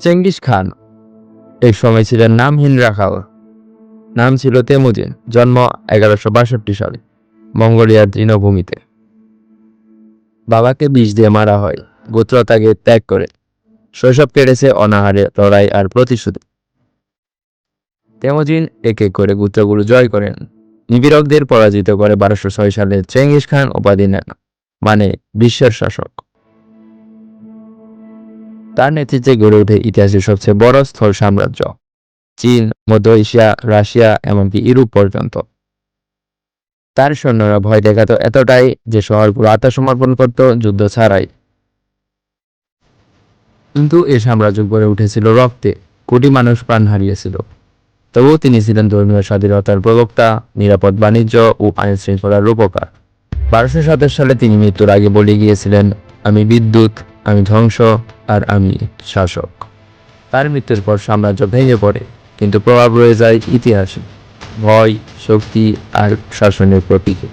Genghis Khan. এক সময় ছিলেন নামহীন রাখাল। নাম ছিল তেমুজিন, জন্ম এগারোশো বাষট্টি সালে, মঙ্গোলিয়ার তৃণভূমিতে। বাবাকে বিষ দিয়ে মারা হয়, গোত্র তাকে ত্যাগ করে। শৈশব কেটেছে অনাহারে, লড়াই আর প্রতিশোধে। তেমুজিন এক এক করে গোত্রগুলো জয় করেন। নিবিড়কদের পরাজিত করে বারোশো ছয় সালে চেঙ্গিস খান উপাধি নেন মানে বিশ্বের শাসক। তার নেতৃত্বে গড়ে ওঠে ইতিহাসের সবচেয়ে বড় স্থল সাম্রাজ্য, চীন, মধ্য এশিয়া, রাশিয়া এমনকি ইউরোপ পর্যন্ত। তার সৈন্যরা ভয় দেখাতো এতটাই যে শহরগুলো আত্মসমর্পণ করত যুদ্ধ ছাড়াই। কিন্তু এই সাম্রাজ্য গড়ে উঠেছিল রক্তে, কোটি মানুষ প্রাণ হারিয়েছিল। তবুও তিনি ছিলেন ধর্মীয় স্বাধীনতার প্রবক্তা, নিরাপদ বাণিজ্য ও আইন শৃঙ্খলার রূপকার। বারোশো সাতাশ সালে তিনি মৃত্যুর আগে বলে গিয়েছিলেন, আমি বিদ্যুৎ আমি ধ্বংস আর আমি শাসক। তার মৃত্যুর পর সাম্রাজ্য ভেঙে পড়ে, কিন্তু প্রভাব রয়ে যায় ইতিহাসে। ভয়, শক্তি আর শাসনের প্রতীকে।